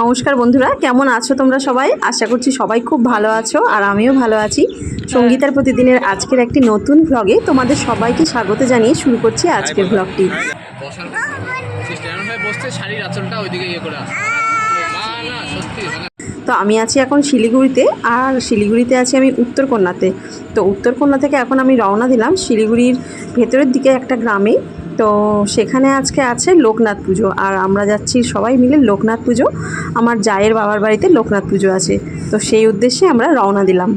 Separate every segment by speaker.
Speaker 1: নমস্কার বন্ধুরা, কেমন আছো তোমরা সবাই? আশা করছি সবাই খুব ভালো আছো আর আমিও ভালো আছি। সঙ্গীতার প্রতিদিনের আজকের একটি নতুন ভ্লগে তোমাদের সবাইকে স্বাগত জানিয়ে শুরু করছি আজকের ভ্লগটি তো আমি আছি এখন শিলিগুড়িতে, আর শিলিগুড়িতে আছি আমি উত্তরকন্যাতে। তো উত্তরকন্যা থেকে এখন আমি রওনা দিলাম শিলিগুড়ির ভেতরের দিকে একটা গ্রামে। তো সেখানে আজকে আছে লোকনাথ পুজো আর আমরা যাচ্ছি সবাই মিলে লোকনাথ পুজো। আমার জায়ের বাবার বাড়িতে লোকনাথ পুজো আছে। তো সেই উদ্দেশ্যে আমরা রওনা দিলাম।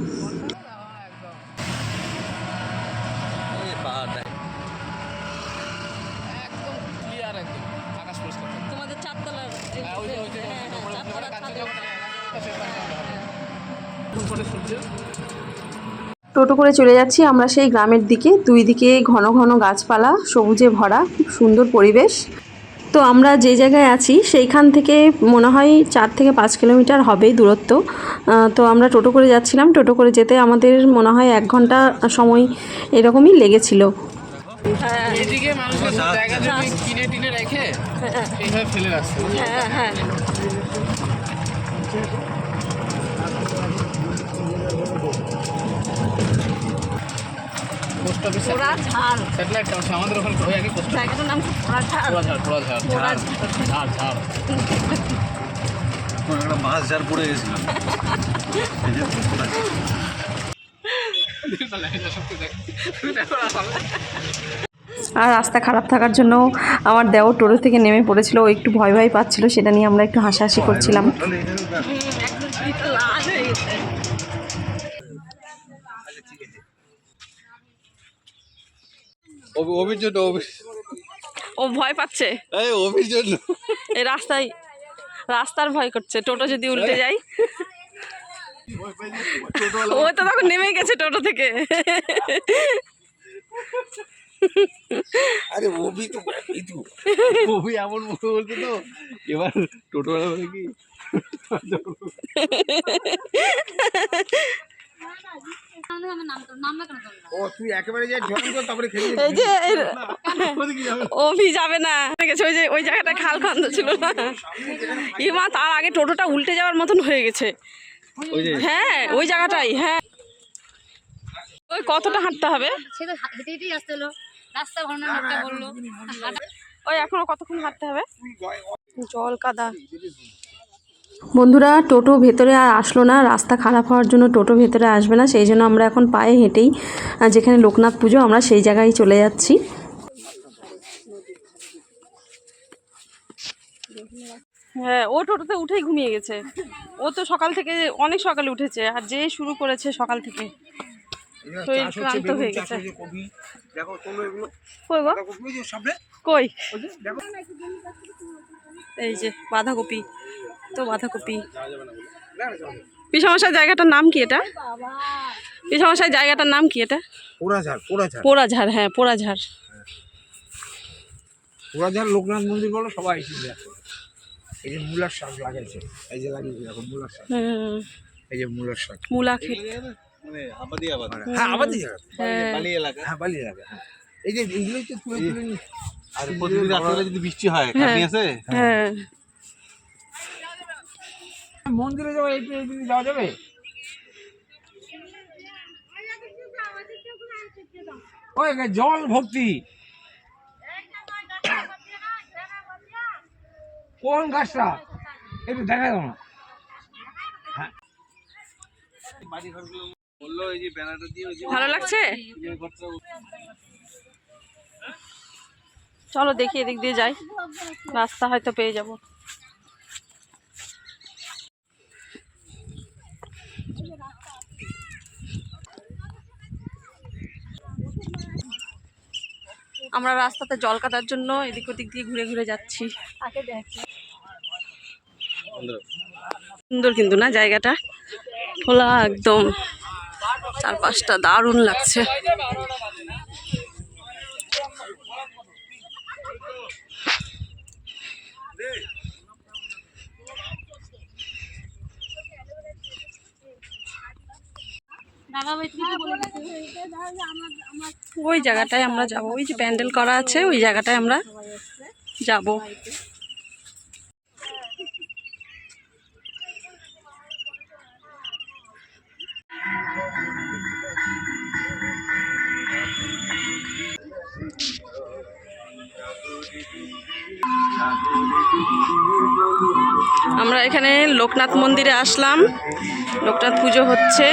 Speaker 1: টোটো করে চলে যাচ্ছি। আমরা সেই গ্রামের দিকে। দুই দিকে ঘন ঘন গাছপালা সবুজে ভরা খুব সুন্দর পরিবেশ। তো আমরা যে জায়গায় আছি সেইখান থেকে মনে হয় চার থেকে পাঁচ কিলোমিটার হবে দূরত্ব। তো আমরা টোটো করে যাচ্ছিলাম। টোটো করে যেতে আমাদের মনে হয় এক ঘণ্টা সময় এরকমই লেগেছিল।
Speaker 2: এদিকে মানুষের জায়গা কিনে টিনে রেখে ফেলে
Speaker 3: হ্যাঁ হ্যাঁ।
Speaker 2: Post office? স্যাটেলাইট টাউন আমাদের ওখানে ওই আগে পোস্ট
Speaker 3: জায়গাটার নাম ঝাড়
Speaker 2: ঝাড়
Speaker 4: একটা মাছ ঝাড় পড়ে গেছিলাম।
Speaker 1: আর রাস্তা খারাপ থাকার জন্য আমার দেও টোটো থেকে নেমে পড়েছিল ও একটু ভয় ভয় পাচ্ছিল সেটা নিয়ে আমরা একটু হাসাহাসি করছিলাম।
Speaker 4: অভির জন্য
Speaker 3: ও ভয় পাচ্ছে?
Speaker 4: এই অভির জন্য
Speaker 3: এই রাস্তায় রাস্তার ভয় করছে। টোটো যদি উল্টে যায়। ও তো তখন নেমে গেছে টোটো থেকে।
Speaker 4: আরে অভি তো অভি এমন মুখে বলছে তো এবার টোটোওয়ালা বলে কি? ও তুই একেবারে যে জয়েন কর তারপরে খেয়ে
Speaker 3: এই যে এই- যাবে না। গেছে ওই যে ওই জায়গাটা খাল খন্দ ছিল না? ইমা তার আগে টোটোটা উল্টে যাওয়ার মতন হয়ে গেছে। হ্যাঁ ওই জায়গাটাই হ্যাঁ। ওই কতটা হাঁটতে হবে? ওই এখনও কতক্ষণ হাঁটতে হবে? জল কাদা।
Speaker 1: বন্ধুরা টোটো ভেতরে আর আসলো না। রাস্তা খারাপ হওয়ার জন্য টোটো ভেতরে আসবে না সেই জন্য আমরা এখন পায়ে হেঁটেই যেখানে লোকনাথ পুজো আমরা সেই জায়গায় চলে যাচ্ছি।
Speaker 3: হ্যাঁ ও টোটোতে উঠেই ঘুমিয়ে গেছে। ও তো সকাল থেকে অনেক সকালে উঠেছে আর যে শুরু করেছে সকাল থেকে শরীর ক্লান্ত হয়ে গেছে। কই গো?
Speaker 4: দেখো ওই যে সামনে।
Speaker 3: কই?
Speaker 4: ওই যে দেখো।
Speaker 3: এই যে বাঁধাকপি। তো বাঁধাকপি। পিসমশাই জায়গাটার নাম কি এটা? পিসমশাই জায়গাটার নাম কি এটা?
Speaker 4: পোড়াঝাড় পোড়াঝাড়।
Speaker 3: পোড়াঝাড় হ্যাঁ পোড়াঝাড়।
Speaker 4: পোড়াঝাড় লোকনাথ মন্দির বলো সবাই এই যে মূলার শাক লাগাইছে এই যে লাগিয়েছে দেখো মূলার শাক। এই যে মূলার শাক।
Speaker 3: মূলা ক্ষেত।
Speaker 4: হ্যাঁ আবাদি জায়গা
Speaker 3: হ্যাঁ।
Speaker 4: বালি এলাকা। হ্যাঁ বালি এলাকা। হ্যাঁ। এই যে এইগুলোই তো তুলে তুলে আর প্রতিদিন রাত্রে যদি বৃষ্টি হয়
Speaker 3: হ্যাঁ।
Speaker 4: আছে?
Speaker 3: হ্যাঁ।
Speaker 4: মন্দিরে যাওয়া এই দিকে যাওয়া যাবে? ওই জল ভর্তি কোন গাছটা? একটু দেখা যাও না। হ্যাঁ।
Speaker 3: ভালো লাগছে? চলো দেখি এদিক দিয়ে যাই। রাস্তা হয়তো পেয়ে যাব। আমরা রাস্তাতে জল কাটার জন্য এদিক ওদিক দিয়ে ঘুরে ঘুরে যাচ্ছি। সুন্দর কিন্তু না জায়গাটা? খোলা একদম। চারপাশটা দারুণ লাগছে। ওই জায়গাটায় আমরা যাব। ওই যে প্যান্ডেল করা আছে, ওই জায়গাটায় আমরা যাব। আমরা এখানে লোকনাথ মন্দিরে আসলাম। লোকনাথ পুজো হচ্ছে।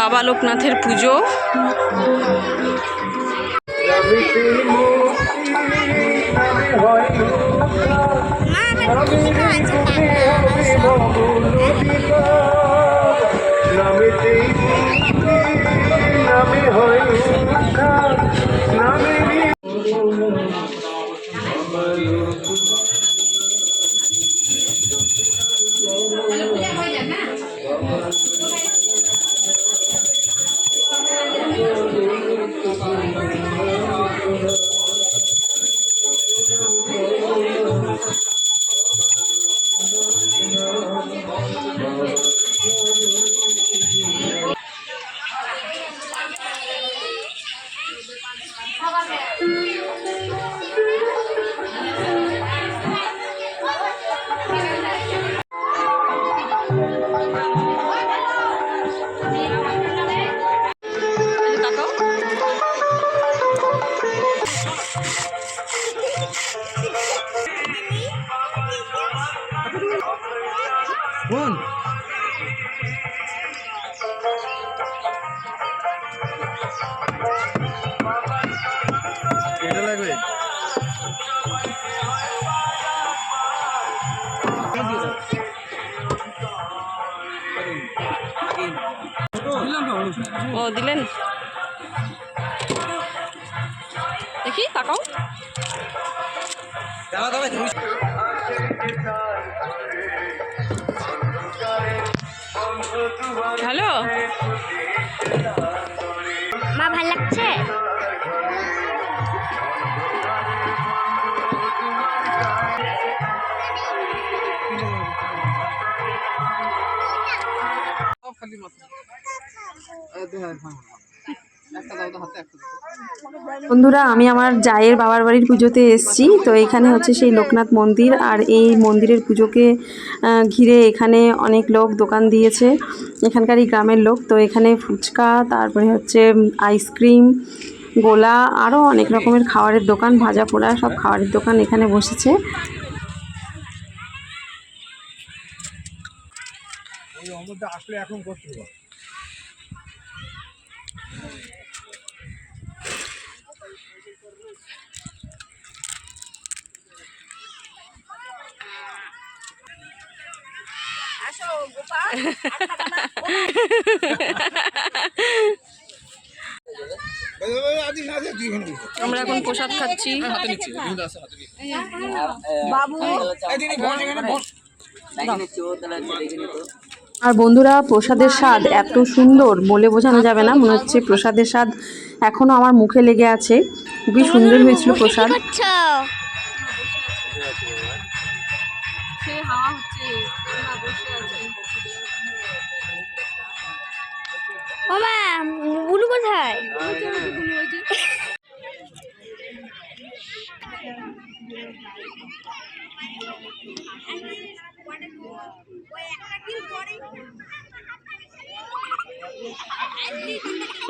Speaker 3: বাবা লোকনাথের পুজো। ও দিলেন? দেখি তাকাও। হ্যালো?
Speaker 1: বন্ধুরা, আমি আমার জায়ের বাবার বাড়ির পুজোতে এসেছি। তো এখানে হচ্ছে সেই লোকনাথ মন্দির, আর এই মন্দিরের পুজোকে ঘিরে এখানে অনেক লোক দোকান দিয়েছে। এখানকার এই গ্রামের লোক। তো এখানে ফুচকা, তারপরে হচ্ছে আইসক্রিম, গোলা আরও অনেক রকমের খাবারের দোকান, ভাজা পোড়া, সব খাবারের দোকান এখানে বসেছে।
Speaker 4: আসলে এখন করতে
Speaker 3: আমরা এখন প্রসাদ খাচ্ছি।
Speaker 2: হাতে
Speaker 1: আর বন্ধুরা, প্রসাদের স্বাদ এত সুন্দর বলে বোঝানো যাবে না, মনে হচ্ছে প্রসাদের স্বাদ এখনও আমার মুখে লেগে আছে। খুবই সুন্দর হয়েছিল প্রসাদ।
Speaker 5: বুলু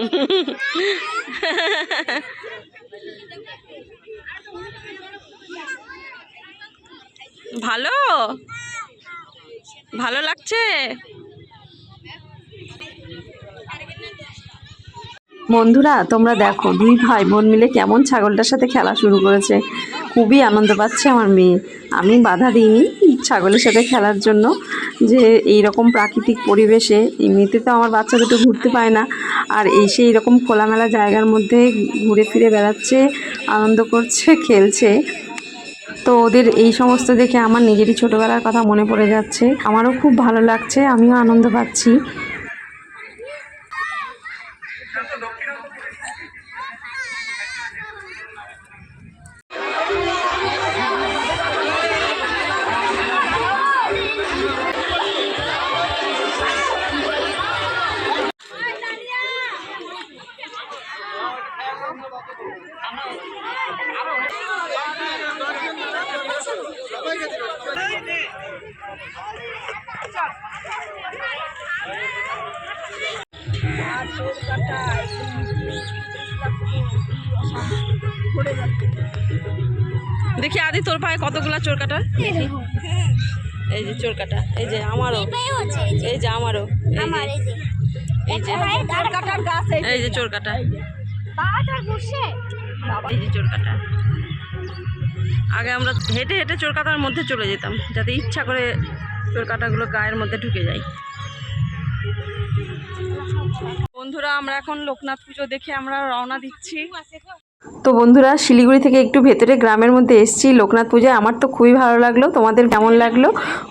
Speaker 3: ভালো? ভালো লাগছে?
Speaker 1: বন্ধুরা, তোমরা দেখো, দুই ভাই বোন মিলে কেমন ছাগলটার সাথে খেলা শুরু করেছে। খুবই আনন্দ পাচ্ছে আমার মেয়ে। আমি বাধা দিইনি ছাগলের সাথে খেলার জন্য। যে এই রকম প্রাকৃতিক পরিবেশে এমনিতে তো আমার বাচ্চা দুটো ঘুরতে পায় না, আর এই সেই রকম খোলামেলা জায়গার মধ্যে ঘুরে ফিরে বেড়াচ্ছে, আনন্দ করছে, খেলছে। তো ওদের এই সমস্ত দেখে আমার নিজেরই ছোটোবেলার কথা মনে পড়ে যাচ্ছে। আমারও খুব ভালো লাগছে, আমিও আনন্দ পাচ্ছি।
Speaker 3: তোর পায়ে কতগুলা চোর কাটা? এই যে চোর কাটা এই যে আমারও। এই যে আমারও। এই যে এই যে। এই যে চোর কাটা। এই যে চোর কাটা। আগে আমরা হেঁটে হেঁটে চোর কাটার মধ্যে চলে যেতাম যাতে ইচ্ছা করে চোর কাটাগুলো গায়ের মধ্যে ঢুকে যায়। বন্ধুরা আমরা এখন লোকনাথ পুজো দেখে আমরা রওনা দিচ্ছি।
Speaker 1: তো বন্ধুরা, শিলিগুড়ি থেকে একটু ভেতরে গ্রামের মধ্যে এসেছি। লোকনাথ পূজায় আমার তো খুবই ভালো লাগল। তোমাদের কেমন লাগল?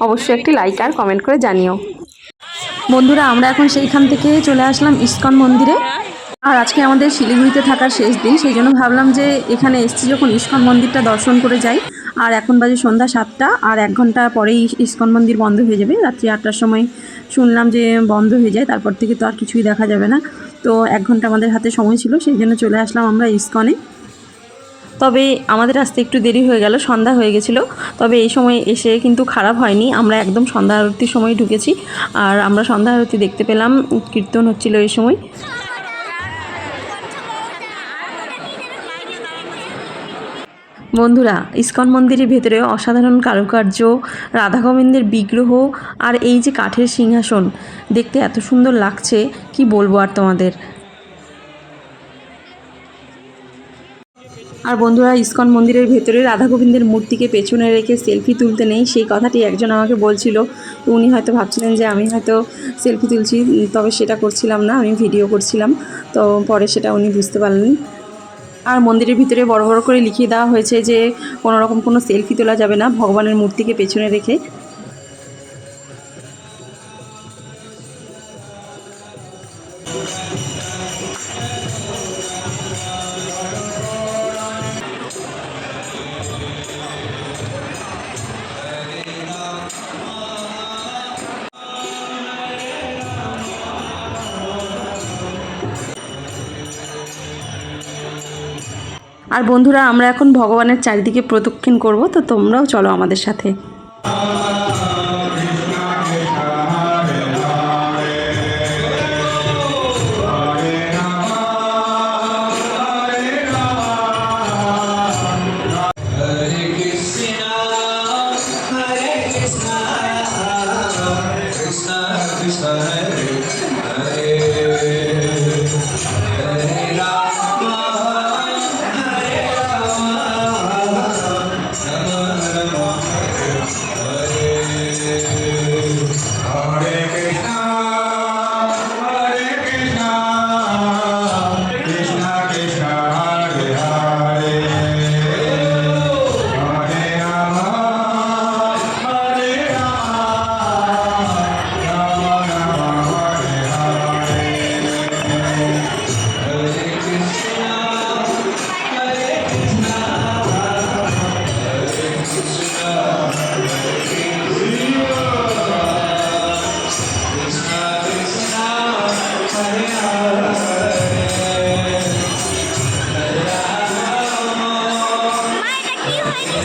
Speaker 1: অবশ্যই একটি লাইক আর কমেন্ট করে জানিও। বন্ধুরা, আমরা এখন সেইখান থেকে চলে আসলাম ইস্কন মন্দিরে। আর আজকে আমাদের শিলিগুড়িতে থাকার শেষ দিন। সেই জন্য ভাবলাম যে এখানে এসেছি যখন ইস্কন মন্দিরটা দর্শন করে যাই। আর এখন বাজে সন্ধ্যা সাতটা, আর এক ঘণ্টা পরেই ইস্কন মন্দির বন্ধ হয়ে যাবে। রাত্রি আটটার সময় শুনলাম যে বন্ধ হয়ে যায়, তারপর থেকে তো আর কিছুই দেখা যাবে না। তো এক ঘণ্টা আমাদের হাতে সময় ছিল, সেই জন্য চলে আসলাম আমরা ইস্কনে। তবে আমাদের আসতে একটু দেরি হয়ে গেল, সন্ধ্যা হয়ে গেছিল। তবে এই সময় এসে কিন্তু খারাপ হয়নি, আমরা একদম সন্ধ্যা আরতির সময় ঢুকেছি। আর আমরা সন্ধ্যা আরতি দেখতে পেলাম, কীর্তন হচ্ছিল এই সময়। বন্ধুরা, ইস্কন মন্দিরের ভেতরে অসাধারণ কারুকার্য, রাধা গোবিন্দের বিগ্রহ আর এই যে কাঠের সিংহাসন, দেখতে এত সুন্দর লাগছে, কি বলব আর তোমাদের? আর বন্ধুরা, ইস্কন মন্দিরের ভেতরে রাধা গোবিন্দের মূর্তিকে পেছনে রেখে সেলফি তুলতে নেই। সেই কথাটি একজন আমাকে বলছিল। তো উনি হয়তো ভাবছিলেন যে আমি হয়তো সেলফি তুলছি, তবে সেটা করছিলাম না, আমি ভিডিও করছিলাম। তো পরে সেটা উনি বুঝতে পারলেন। আর মন্দিরের ভিতরে বড় বড় করে লিখিয়ে দেওয়া হয়েছে যে কোনো রকম কোনো সেলফি তোলা যাবে না। ভগবানের মূর্তিকে পেছনে রেখে আর বন্ধুরা আমরা এখন ভগবানের চারিদিকে প্রদক্ষিণ করব তো তোমরাও চলো আমাদের সাথে।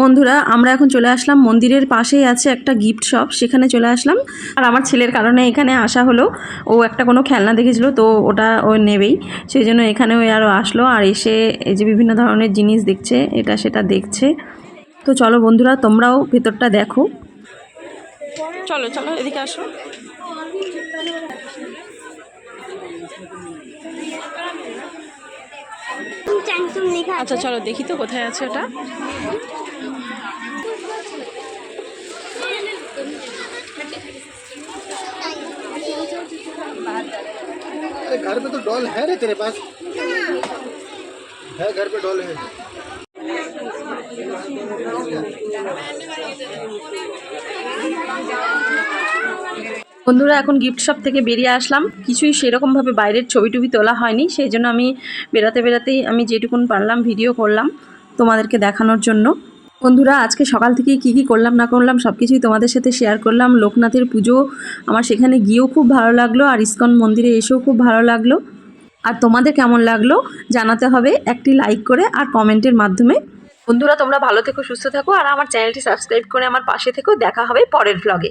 Speaker 1: বন্ধুরা আমরা এখন চলে আসলাম। মন্দিরের পাশেই আছে একটা গিফট শপ সেখানে চলে আসলাম। আর আমার ছেলের কারণে এখানে আসা হলো। ও একটা কোনো খেলনা দেখেছিল তো ওটা ও নেবেই। সেই জন্য এখানে ওই আরও আসলো আর এসে এই যে বিভিন্ন ধরনের জিনিস দেখছে এটা সেটা দেখছে। তো চলো বন্ধুরা তোমরাও ভেতরটা দেখো।
Speaker 3: চলো চলো এদিকে আসো। আচ্ছা চলো দেখি তো কোথায় আছে ওটা।
Speaker 6: घर पे तो डॉल है रे तेरे पास है घर पे डॉल है
Speaker 1: বন্ধুরা এখন গিফট শপ থেকে বেরিয়ে আসলাম কিছুই সেরকমভাবে বাইরের ছবি টবি তোলা হয়নি সেই জন্য আমি বেরাতে বেরাতেই আমি যেটুকুন পারলাম ভিডিও করলাম তোমাদেরকে দেখানোর জন্য বন্ধুরা, আজকে সকাল থেকে কি কি করলাম, না করলাম সব কিছুই তোমাদের সাথে শেয়ার করলাম। লোকনাথের পুজো, আমার সেখানে গিয়েও খুব ভালো লাগল, আর ইস্কন মন্দিরে এসেও খুব ভালো লাগল। আর তোমাদের কেমন লাগল, জানাতে হবে একটি লাইক করে আর কমেন্টের মাধ্যমে। বন্ধুরা, তোমরা ভালো থেকো, সুস্থ থাকো, আর আমার চ্যানেলটি সাবস্ক্রাইব করে আমার পাশে থেকেও দেখা হবে পরের ভ্লগে